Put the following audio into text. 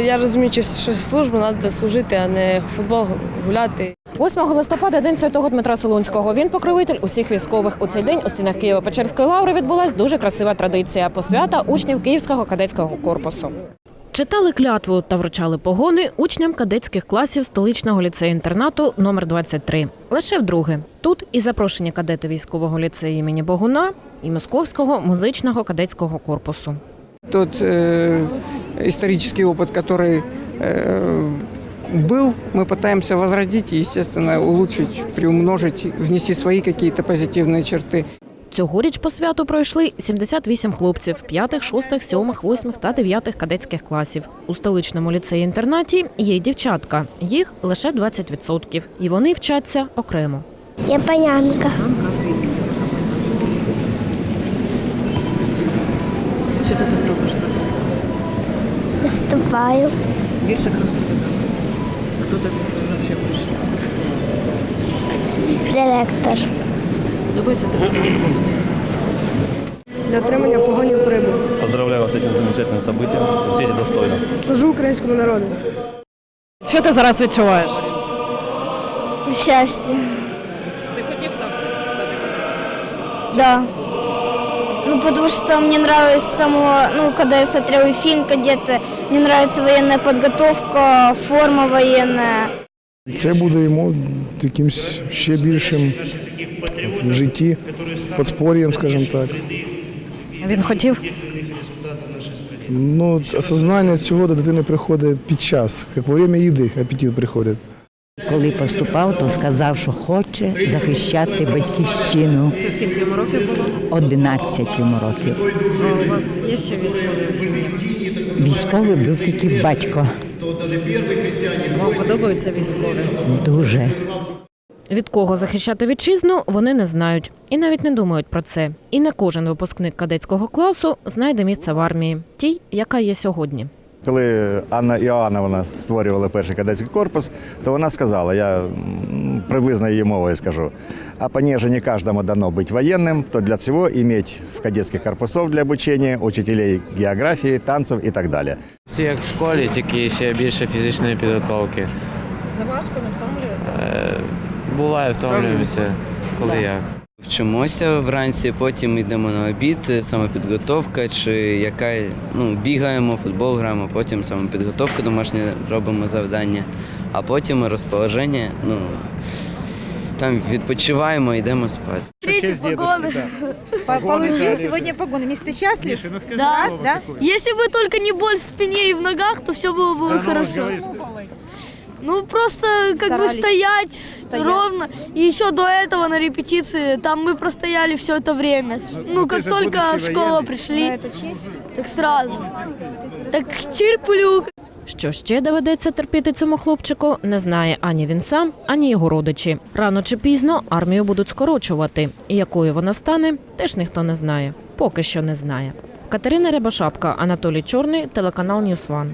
Я розумію, що служба треба служити, а не футбол гуляти. 8 листопада день святого Дмитра Солунського. Він покровитель усіх військових. У цей день у стінах Києво-Печерської лаври відбулась дуже красива традиція посвята учнів Київського кадетського корпусу. Читали клятву та вручали погони учням кадетських класів столичного ліцею-інтернату номер 23 Лише вдруге. Тут і запрошені кадети військового ліцею імені Богуна і Московського музичного кадетського корпусу. Тот э, исторический опыт, который э, был, мы пытаемся возродить и, естественно, улучшить, приумножить, внести свои какие-то позитивные черты. Цьогоріч по святу пройшли 78 хлопців 5, 6, 7, 8 та 9 кадетських класів. У столичному ліцеї-інтернаті є й дівчатка. Їх лише 20%. І вони вчаться окремо. Я панянка. Виступаю. Віршик розповідав. Хто так взагалі пише? Директор. Подобається тобі хлопці? Для отримання погонів прибу. Поздравляю вас с этим замечательным событием. Сидите достойно. Служу українському народу. Що ти зараз відчуваєш? Счастье. Ти хотів стати кадетом? Да. Ну, потому что мне нравилось с самого, ну, когда я смотрел и фильм «Кадеты», мне нравится военная подготовка, форма военная. Це буде йому якимсь ще більшим в житті, подспор'ям, скажімо так. Він хотів? Ну, осознання цього до дитини приходить під час, як во время їди апетит приходить. Коли поступав, то сказав, що хоче захищати батьківщину. Це скільки йому років було? 11 йому років. А у вас є ще військові у сім'ї? Військовий був тільки батько. Вам подобаються військові? Дуже. Від кого захищати вітчизну, вони не знають і навіть не думають про це. І не кожен випускник кадетського класу знайде місце в армії, тій, яка є сьогодні. Коли Анна Іоанновна створювала перший кадетський корпус, то вона сказала, я м, приблизно її мовою скажу, а понеже не каждому дано быть военным, то для цього иметь в кадетских корпусов для обучения учителей географії, танців і так далі. Всі як в школі, тільки ще більше фізичної підготовки. Не важко, не втомлюєте? Е, Буває, втомлююся, коли я. Вчимося вранці, потім йдемо на обід, самопідготовка, чи яка ну, бігаємо, футбол граємо, потім самопідготовка домашня робимо завдання, а потім розположення, ну там відпочиваємо, йдемо спати. Третий погоны. Получил сегодня погоны. Миш, ты счастлив? Да, да. Если бы только не боль в спине и в ногах, то все было бы хорошо. Ну, просто как бы Старались. стоять, Стоять. ровно. И еще до этого на репетиции, там мы простояли все это время. Ну, как только в школу пришли, Это честь. так сразу. Так чирплюк. Що ще доведеться терпіти цьому хлопчику, не знає ані він сам, ані його родичі. Рано чи пізно армію будуть скорочувати. І якою вона стане, теж ніхто не знає. Поки що не знає. Катерина Рябошапка, Анатолій Чорний, телеканал Ньюс Ван.